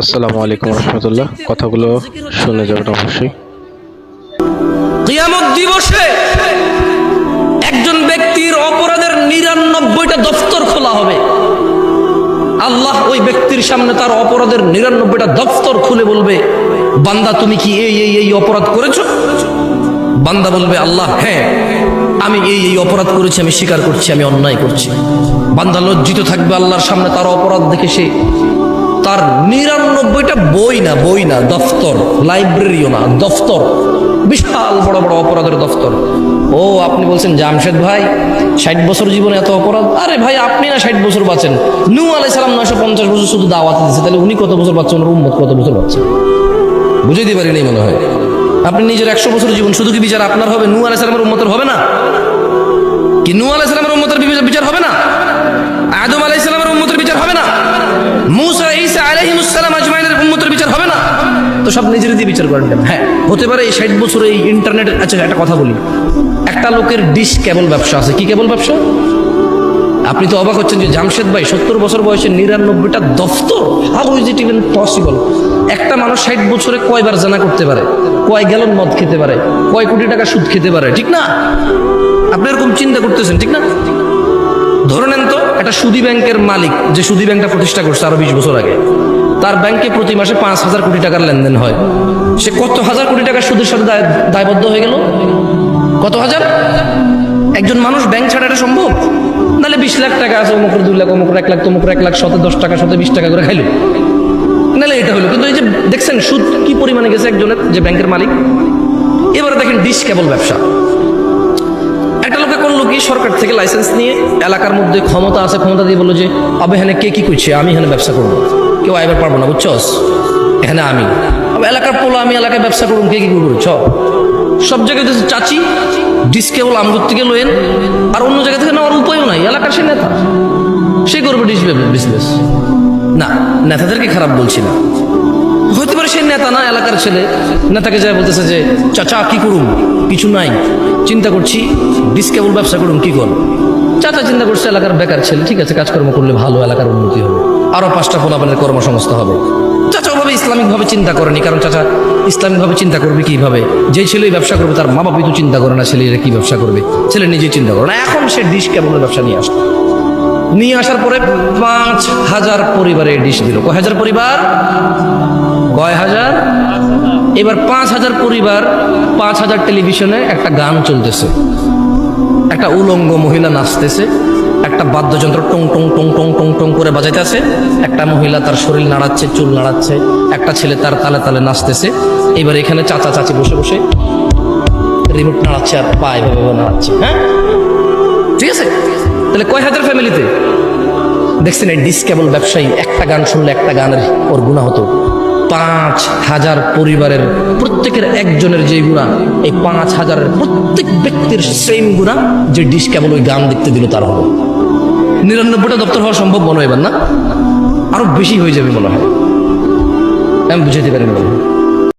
আসসালামু আলাইকুম রহমতুল্লাহ। কথাগুলো শুনে যাবেন অবশ্যই। কিয়ামত দিবসে একজন ব্যক্তির অপরাধের নিরানব্বইটা দফতর খোলা হবে। আল্লাহ ওই ব্যক্তির সামনে তার অপরাধের নিরানব্বইটা দফতর খুলে বলবে, বান্দা, তুমি কি এই এই এই অপরাধ করেছ? বান্দা বলবে, আল্লাহ হ্যাঁ আমি এই এই অপরাধ করেছি, আমি স্বীকার করছি, আমি অন্যায় করছি। বান্দা লজ্জিত থাকবে আল্লাহর সামনে তার অপরাধ দেখে সে তার নিরানব্বইটা বই না বই না, দফতর, লাইব্রেরিও না, দফতর। বিশাল বড় বড় অপরাধের দফতর। ও, আপনি বলছেন জামশেদ ভাই, ষাট বছর জীবনে এত অপরাধ? আরে ভাই, আপনি না ষাট বছর বাঁচেন। নু আলাই সালাম নয়শো পঞ্চাশ বছর শুধু দাওয়াত দিচ্ছে তাহলে উনি কত বছর বাচ্চা ওনার উম্মত কত বছর বাচ্চা বুঝে দিতে পারি মনে হয়। আপনি নিজের একশো বছর জীবন, শুধু কি বিচার আপনার হবে? নু আলাই সালামের উম্মতের হবে না? কি নু আলাই সালামের উম্মতের বিচার- বিচার হবে না? আদম আলাই সালামের উম্মতের বিচার হবে না? মুসা আলাইহিমুসসালাম আজমাইনের উম্মতের বিচার হবে না? তো সব নিজের দিয়ে বিচার করেন হ্যাঁ হতে পারে এই ষাট বছরে এই ইন্টারনেট আচ্ছা একটা কথা বলি। একটা লোকের ডিশ কেবল ব্যবসা আছে। কি কেবল ব্যবসা? আপনি তো অবাক হচ্ছেন যে জামশেদ ভাই সত্তর বছর বয়সে নিরানব্বইটা দফতর? How is it even possible একটা মানুষ ষাট বছরে কয়বার জানা করতে পারে? কয় গ্যালন মদ খেতে পারে? কয় কোটি টাকা সুদ খেতে পারে? ঠিক না? আপনি এরকম চিন্তা করতেছেন, ঠিক না? ধরে নেন তো, একটা সুদি ব্যাংকের মালিক যে সুদি ব্যাংকটা প্রতিষ্ঠা করছে আরও বিশ বছর আগে তার ব্যাংকে প্রতি মাসে পাঁচ হাজার কোটি টাকার লেনদেন হয়। সে কত হাজার কোটি টাকার সুদের সাথে দায়বদ্ধ হয়ে গেল? কত হাজার? একজন মানুষ ব্যাংক ছাড়া এটা সম্ভব? নাহলে বিশ লাখ টাকা আছে অমুকের দুই লাখ অমুকের এক লাখ তমুকের এক লাখ শতে দশ টাকা শতে বিশ টাকা করে খাইলো। নাহলে এটা হলো। কিন্তু এই যে দেখছেন, সুদ কি পরিমাণে গেছে একজনের, যে ব্যাংকের মালিক? এবারে দেখেন ডিশ কেবল ব্যবসা। একটা লোকে করল কি, সরকার থেকে লাইসেন্স নিয়ে এলাকার মধ্যে ক্ষমতা আছে, ক্ষমতা দিয়ে বলল যে, আবে এখানে কে কি করছে আমি এখানে ব্যবসা করব। কেউ আইবার পারব না, বুঝছস? এখানে আমি। এলাকার পোলা, আমি এলাকায় ব্যবসা করুন কে কি করব চ সব জায়গায় চাচি ডিস কেবল আমগুর থেকে লোয়েন, আর অন্য জায়গা থেকে নেওয়ার উপায়ও নাই। এলাকার সে নেতা। সে করবে ডিস বিজনেস না, নেতাদেরকে খারাপ বলছি না। হতে পারে সে নেতা না, এলাকার ছেলে। নেতাকে যায় বলতেছে যে, চাচা, কি করুম? কিছু নাই। চিন্তা করছি ডিসকেবল ব্যবসা করুন কি করুন চাচা চিন্তা করছে, এলাকার বেকার ছেলে, ঠিক আছে, কাজকর্ম করলে ভালো, এলাকার উন্নতি হবে। আরও পাঁচটা পোলাপানের কর্মসংস্থা হবে। চাচা ওভাবে ইসলামিকভাবে চিন্তা করেনি, কারণ চাচা ইসলামিকভাবে চিন্তা করবে কীভাবে? যে ছেলে ব্যবসা করবে, তার মা বাপই তো চিন্তা করে না ছেলেরা কি ব্যবসা করবে। ছেলে নিজেই চিন্তা করে না। এখন সে ডিশ কেবলের ব্যবসা নিয়ে আসে নিয়ে আসার পরে পাঁচ হাজার পরিবারে ডিশ দিল। কয় হাজার পরিবার? কয় হাজার? এবার পাঁচ হাজার পরিবার, পাঁচ হাজার টেলিভিশনে একটা গান চলতেছে। একটা উলঙ্গ মহিলা নাচতেছে। একটা বাদ্যযন্ত্র টং টং টং টং টং টং করে বাজাইতেছে একটা মহিলা তার শরীর নাড়াচ্ছে, চুল নাড়াচ্ছে, একটা ছেলে তার তালে তালে নাচতেছে। এবার এখানে চাচা, চাচি বসে বসে রিমোট নাড়াচ্ছে আর পা এভাবে নাড়াচ্ছে হ্যাঁ? ঠিক আছে? তাহলে কয় হাজার ফ্যামিলিতে দেখছেন এই ডিসকেবল ব্যবসায়ী, একটা গান শুনলে একটা গানের ওর গুণা হতো। পাঁচ হাজার পরিবারের প্রত্যেকের একজনের যে গুণা এই পাঁচ হাজারের প্রত্যেক ব্যক্তির সেম গুণা যে ডিসকেবল ওই গান দেখতে দিল তার হলো। নিরানব্বইটা দপ্তর হওয়া সম্ভব মনে হয় এবার, না? আরও বেশি হয়ে যাবে মনে হয়। আমি বুঝাইতে পারি মনে হয়